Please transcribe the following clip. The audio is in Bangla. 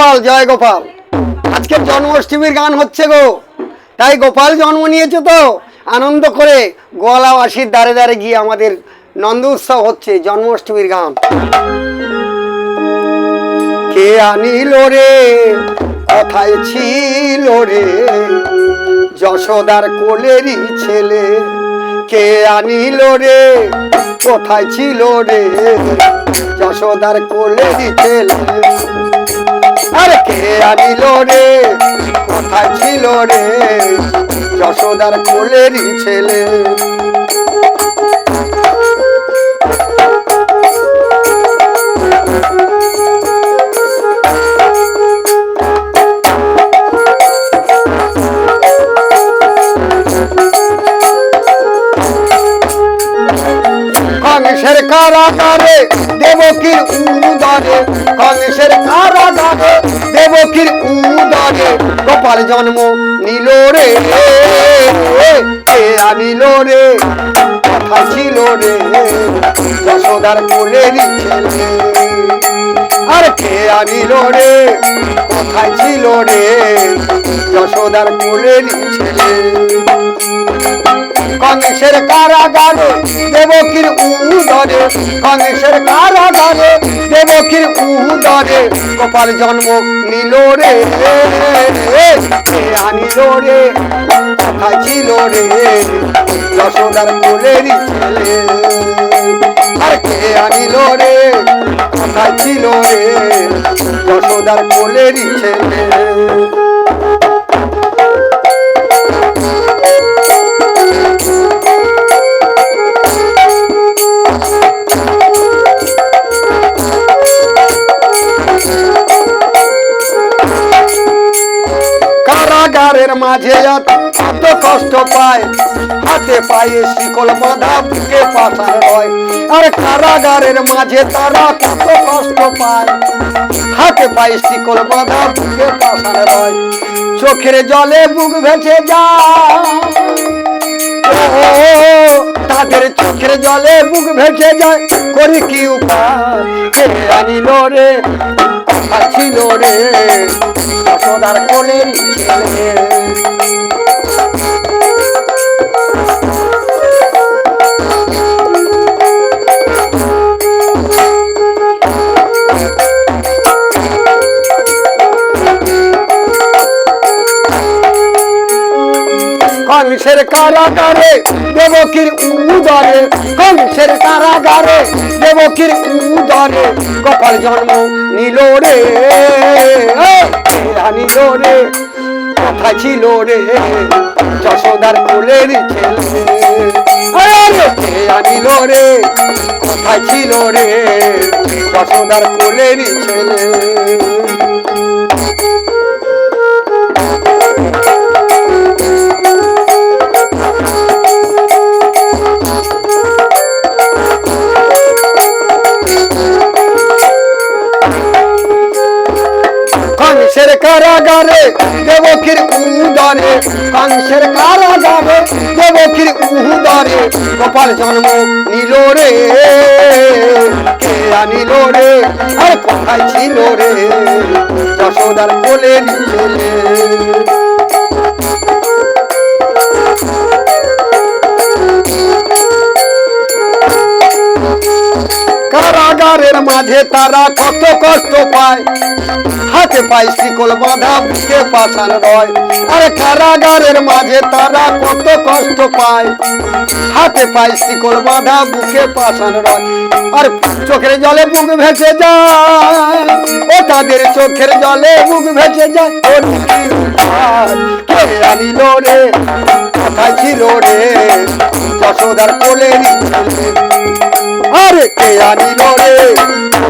গোপাল, জয় গোপাল। আজকে জন্মাষ্টমীর গান হচ্ছে গো। তাই গোপাল জন্ম নিয়েছে তো। আনন্দ করে গোয়ালাবাসীর দ্বারে দ্বারে গিয়ে আমাদের নন্দ উৎসব হচ্ছে জন্মাষ্টমীর গান। কে আনিল রে? কোথায় ছিল রে? যশোদার কোলেরই ছেলে। কে আনিল রে? কোথায় ছিল রে? যশোদার কোলেরই ছেলে। আরে কে আনিল রে? কোথায় ছিল রে? যশোদার কোলেরই ছেলে। কারাগারে দেবকীর উদরে কংসের কারাগারে দেবকীর উদরে, গোপাল জন্ম নিল রে। আনিল রে, কথা ছিল রে। যশোদার কোলেরই ছেলে আর কে আনিল রে কোথায় ছিল রে। যশোদার কোলেরই ছেলে কংসের কারাগারে দেবকীর উদরে, কংসের কারাগারে দেবকীর উদরে, গোপাল জন্ম নিল রে আনিল রে ছিল রে যশোদার কোলেরই আর কে আনিল রে ছিল রে, যশোদার কোলেরই ছেলে। কারাগারের মাঝে এত কষ্ট পায়। হাতে পায়ে শিকল বাঁধা, বুকে পাশার হয় আর কারাগারের মাঝে তারা কত কষ্ট পায়। হাতে পায়ে শিকল বাঁধা, বুকে পাশার হয় চোখের জলে বুক ভেসে যায়। তাদের চোখের জলে বুক ভেসে যায়। করি কি উপায়? রে? যশোদার কোলের ছেলে কংসের কারাগারে, দেবকীর উদরে কংসের কারাগারে, দেবকীর উদরে গোপাল জন্ম নিল রে নিল রে, কথা ছিল রে, যশোদার কোলের ছেলে। আনিল রে, কথা ছিল রে, যশোদার কোলের ছেলে। কারাগারে, দেবকীর উদরে কংসের কারাগারে, দেবকীর উদরে গোপাল জন্ম নিল রে, কে আনিল রে, আর কোথায় ছিল রে? যশোদার কোলে ছেলে কারাগারের মাঝে তারা কত কষ্ট পায়। হাতে পায় শিকল বাঁধা বুকে পাশান রয়? আরে কারাগারের মাঝে তারা কত কষ্ট পায়। হাতে পায় শিকল বাঁধা বুকে পাশান রয়? আর চোখের জলে বুক ভেসে যায়, ও তাদের চোখের জলে বুক ভেসে যায়। রে? যশোদার ছেলে আরে কে আনিল রে?